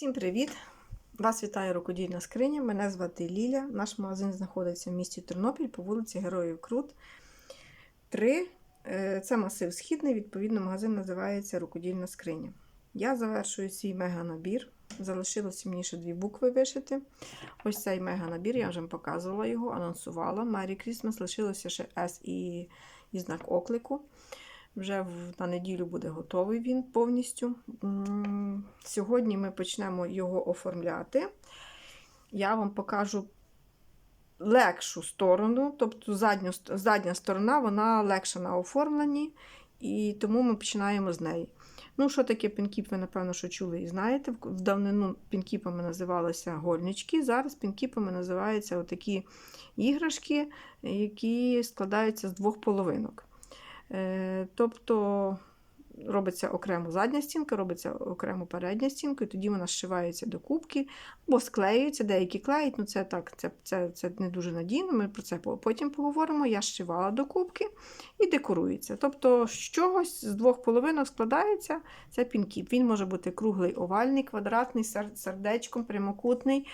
Всім привіт! Вас вітає рукодільна скриня. Мене звати Ліля. Наш магазин знаходиться в місті Тернопіль по вулиці Героїв Крут. 3. Е, Це масив східний, відповідно, магазин називається Рукодільна скриня. Я завершую свій мега-набір. Залишилося мені ще дві букви вишити. Ось цей мега-набір, я вже показувала його, анонсувала. Merry Christmas. Лишилося ще S і, і знак оклику. Вже на неділю буде готовий він повністю. Сьогодні ми почнемо його оформляти. Я вам покажу легшу сторону, тобто задню, задня сторона вона легша на оформленні, і тому ми починаємо з неї. Ну, що таке пінкіп, ви, напевно, що чули і знаєте. В в давнину пінкіпами називалися гольнички, зараз пінкіпами називаються отакі іграшки, які складаються з двох половинок. Е, Тобто робиться окремо задня стінка, робиться окремо передня стінка, і тоді вона зшивається до кубки або склеюється, деякі клеють, ну це так, це, це, це не дуже надійно, ми про це потім поговоримо. Я зшивала до кубки і декорується. Тобто з чогось з двох половинок складається це пінкіп. Він може бути круглий, овальний, квадратний, сердечком, прямокутний.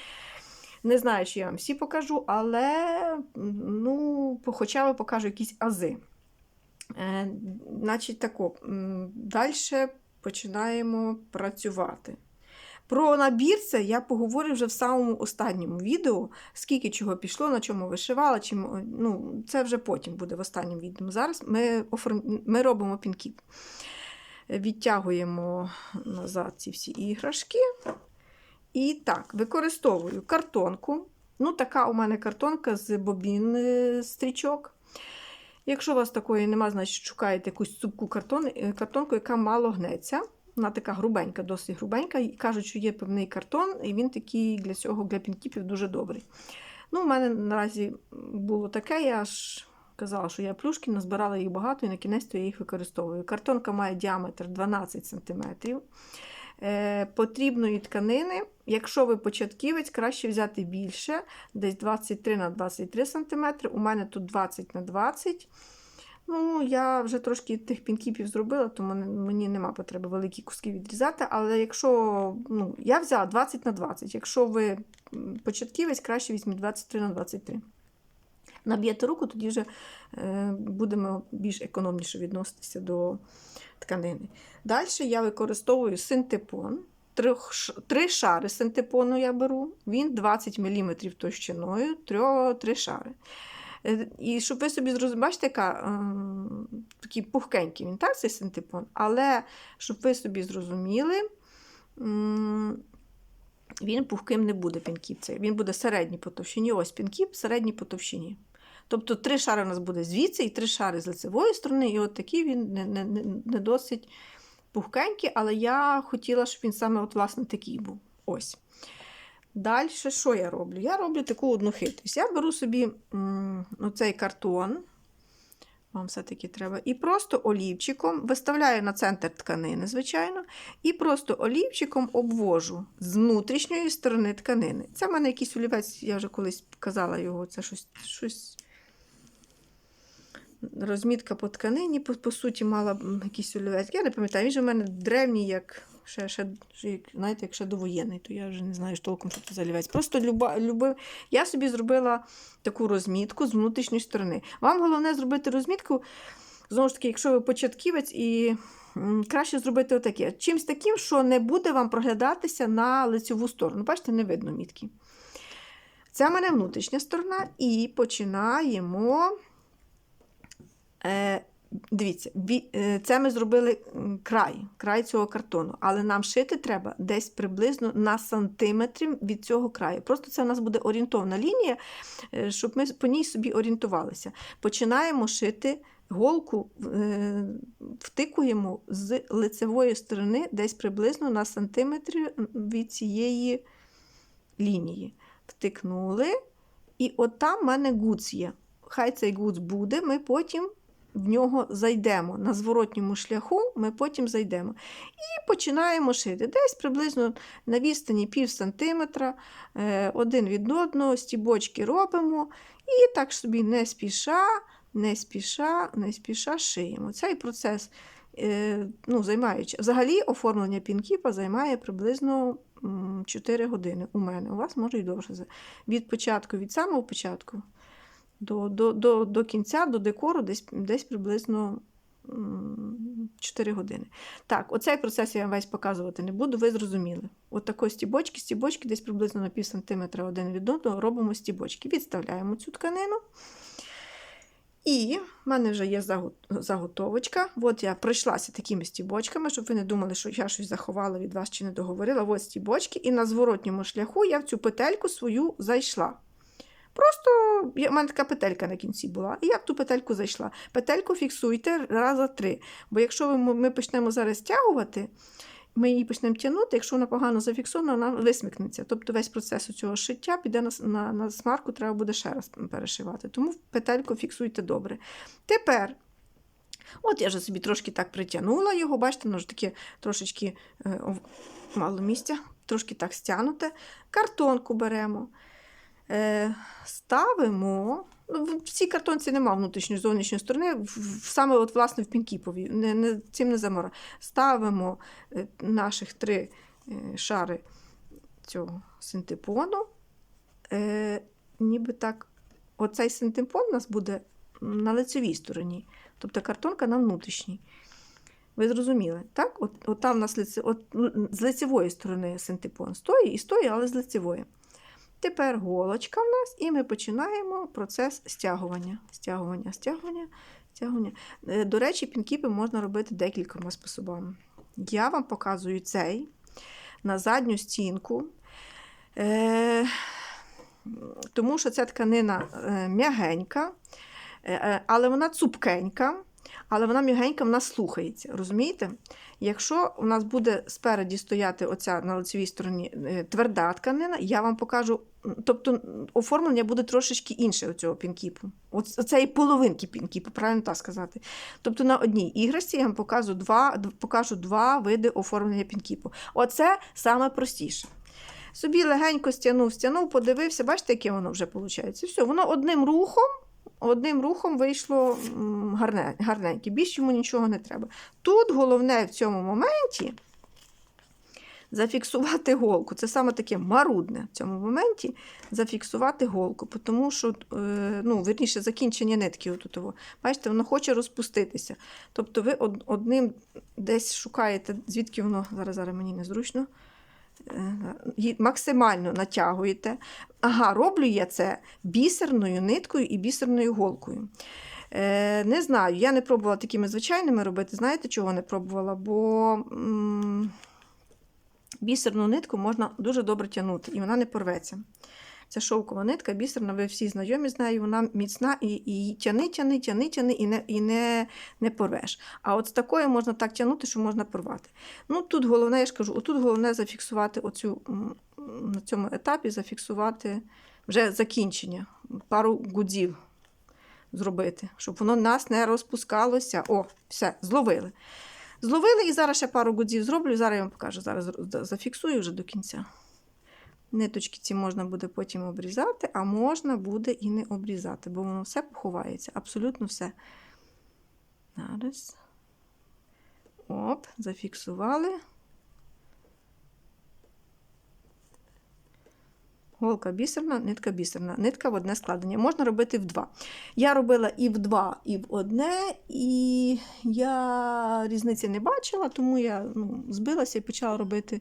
Не знаю, чи я вам всі покажу, але ну, хоча б покажу якісь ази. Е, Значить, тако, далі починаємо працювати. Про набір це я поговорю вже в самому останньому відео, скільки чого пішло, на чому вишивала, чим, ну, це вже потім буде в останньому відео. Зараз ми, оформ... ми робимо пінкіп. Відтягуємо назад ці всі іграшки. І так, використовую картонку. Ну, така у мене картонка з бобін е, стрічок. Якщо у вас такої немає, значить шукаєте якусь цупку картон, е, картонку, яка мало гнеться. Вона така грубенька, досить грубенька. І кажуть, що є певний картон, і він такий для цього для пінкіпів дуже добрий. Ну, У мене наразі було таке, я ж казала, що я плюшки назбирала їх багато, і на кінець я їх використовую. Картонка має діаметр 12 см. Е, потрібної тканини, якщо ви початківець, краще взяти більше, десь 23 на 23 см. У мене тут 20 на 20 Ну, я вже трошки тих пінкіпів зробила, тому мені нема потреби великі куски відрізати. Але якщо ну, я взяла 20 на 20, якщо ви початківець, краще візьміть 23 на 23. Наб'єте руку, тоді вже е, будемо більш економніше відноситися до тканини. Далі я використовую синтепон. Три шари синтепону я беру, він 20 мм товщиною, три шари. Е, І щоб ви собі зрозуміли, бачите, яка, ем, такий пухкенький він, так, цей синтепон. Але щоб ви собі зрозуміли, він пухким не буде пінкіп. Він буде середній по товщині. Ось пінкіп, середній по товщині. Тобто три шари у нас буде звідси і три шари з лицевої сторони, і от такий він не, не, не, досить пухкенький, але я хотіла, щоб він саме от, власне, такий був. Ось. Далі, що я роблю? Я роблю таку одну хитрість. Я беру собі м, оцей картон, вам все-таки треба, і просто олівчиком виставляю на центр тканини, звичайно, і просто олівчиком обвожу з внутрішньої сторони тканини. Це в мене якийсь олівець, я вже колись казала його, це щось. щось Розмітка по тканині, по, по суті, мала якийсь олівець. Я не пам'ятаю, він же в мене древній, як ще, ще, знаєте, як ще довоєнний, то я вже не знаю ж толком, що це за олівець. Просто люба, любив. Я собі зробила таку розмітку з внутрішньої сторони. Вам головне зробити розмітку, знову ж таки, якщо ви початківець, і краще зробити отаке. Чимсь таким, що не буде вам проглядатися на лицеву сторону. Бачите, не видно мітки. Це в мене внутрішня сторона, і починаємо. Е, Дивіться, е, це ми зробили край, край цього картону, але нам шити треба десь приблизно на сантиметрів від цього краю. Просто це у нас буде орієнтовна лінія, е, щоб ми по ній собі орієнтувалися. Починаємо шити голку, втикуємо з лицевої сторони десь приблизно на сантиметр від цієї лінії. Втикнули, і от там в мене гуц є. Хай цей гуц буде, ми потім в нього зайдемо. На зворотньому шляху ми потім зайдемо. І починаємо шити. Десь приблизно на відстані пів сантиметра, е, один від одного, стібочки робимо. І так собі не спіша, не спіша, не спіша шиємо. Цей процес е, ну, займають. Взагалі оформлення пінкіпа займає приблизно 4 години у мене. У вас може і довше. Від початку, від самого початку до, до, до, до кінця, до декору, десь, десь приблизно 4 години. Так, оцей процес я вам весь показувати не буду, ви зрозуміли. От такої стібочки, стібочки десь приблизно на пів сантиметра один від одного робимо стібочки. Відставляємо цю тканину. І в мене вже є заготовочка. От я пройшлася такими стібочками, щоб ви не думали, що я щось заховала від вас чи не договорила. Ось стібочки, і на зворотньому шляху я в цю петельку свою зайшла. Просто в мене така петелька на кінці була, і я в ту петельку зайшла. Петельку фіксуйте раза три. Бо якщо ми почнемо зараз стягувати, ми її почнемо тягнути, якщо вона погано зафіксована, вона висмикнеться. Тобто весь процес цього шиття піде на, на, на смарку, треба буде ще раз перешивати. Тому петельку фіксуйте добре. Тепер. От я вже собі трошки так притягнула його, бачите, воно ж таке трошечки е, мало місця, трошки так стягнуте. Картонку беремо, ставимо. Ну, в цій картонці немає внутрішньої зовнішньої сторони, саме от, власне в пінкіпові, не, не, цим не замора. Ставимо е, наших три е, шари цього синтепону. Е, ніби так, оцей синтепон у нас буде на лицевій стороні, тобто картонка на внутрішній. Ви зрозуміли, так? От, от там у нас лице, от, з лицевої сторони синтепон стоїть і стоїть, але з лицевої. Тепер голочка в нас, і ми починаємо процес стягування. Стягування, стягування, стягування. Е, До речі, пінкіпи можна робити декількома способами. Я вам показую цей на задню стінку. Е, тому що ця тканина е, м'ягенька, але вона цупкенька, але вона м'ягенька, вона слухається. Розумієте? Якщо у нас буде спереді стояти оця на лицевій стороні е, тверда тканина, я вам покажу, тобто оформлення буде трошечки інше цього пінкіпу. Оц- Оцеї половинки пінкіпу, правильно так сказати. Тобто на одній іграшці я вам покажу два, покажу два види оформлення пінкіпу. Оце саме простіше. Собі легенько стягнув, стягнув, подивився, бачите, яке воно вже виходить. Все, воно одним рухом, одним рухом вийшло гарне, гарненьке. Більш йому нічого не треба. Тут головне в цьому моменті зафіксувати голку. Це саме таке марудне в цьому моменті зафіксувати голку, тому що, е, ну, верніше, закінчення нитки. Отут, його. Бачите, воно хоче розпуститися. Тобто ви одним десь шукаєте, звідки воно зараз, зараз мені незручно. Е, Максимально натягуєте. Ага, роблю я це бісерною ниткою і бісерною голкою. Е, не знаю, я не пробувала такими звичайними робити. Знаєте, чого не пробувала? Бо м, бісерну нитку можна дуже добре тягнути, і вона не порветься. Це шовкова нитка, бісерна, ви всі знайомі з нею, вона міцна і, і тяни, тяни, тяни, тяни, і, не, і не, не порвеш. А от з такою можна так тягнути, що можна порвати. Ну, тут головне, я ж кажу, отут головне зафіксувати оцю, на цьому етапі зафіксувати вже закінчення, пару гудзів зробити, щоб воно нас не розпускалося. О, все, зловили. Зловили і зараз ще пару гудзів зроблю. Зараз я вам покажу. Зараз зафіксую вже до кінця. Ниточки ці можна буде потім обрізати, а можна буде і не обрізати, бо воно все поховається, абсолютно все. Зараз. Оп, зафіксували. Голка бісерна, нитка бісерна. Нитка в одне складення. Можна робити в два. Я робила і в два, і в одне, і я різниці не бачила, тому я ну, збилася і почала робити.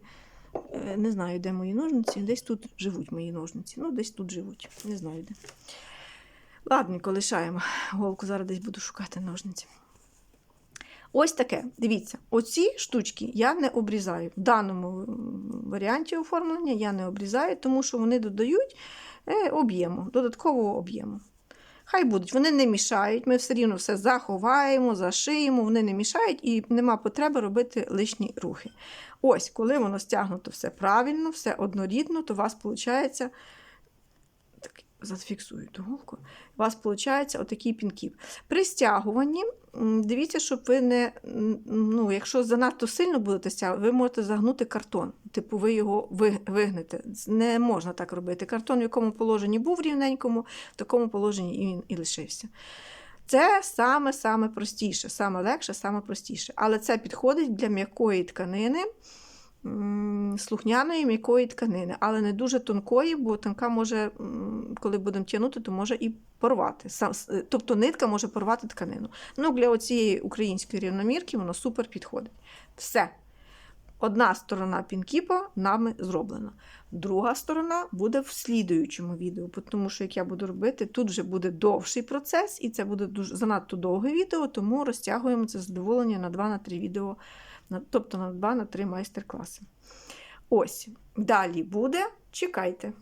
Е, Не знаю, де мої ножниці. Десь тут живуть мої ножниці. Ну, десь тут живуть. Не знаю де. Ладненько, лишаємо голку. Зараз десь буду шукати ножниці. Ось таке. Дивіться, оці штучки я не обрізаю. В даному варіанті оформлення я не обрізаю, тому що вони додають е, об'єму, додаткового об'єму. Хай будуть, вони не мішають, ми все рівно все заховаємо, зашиємо, вони не мішають і нема потреби робити лишні рухи. Ось, коли воно стягнуто все правильно, все однорідно, то у вас виходить. Зафіксую ту. У вас виходить отакий пінкіп. При стягуванні дивіться, щоб ви не. Ну, якщо занадто сильно будете стягувати, ви можете загнути картон. Типу, ви його вигнете. Не можна так робити. Картон, в якому положенні був рівненькому, в такому положенні і він і лишився. Це саме-саме простіше, саме легше, саме простіше. Але це підходить для м'якої тканини, слухняної м'якої тканини, але не дуже тонкої, бо тонка може, коли будемо тягнути, то може і порвати. Е, Тобто нитка може порвати тканину. Ну, для оцієї української рівномірки воно супер підходить. Все. Одна сторона пінкіпа нами зроблена. Друга сторона буде в слідуючому відео, тому що як я буду робити, тут вже буде довший процес, і це буде дуже занадто довге відео, тому розтягуємо це задоволення на 2-3 відео, на- тобто на 2-3 майстер-класи. Ось, далі буде. Чекайте.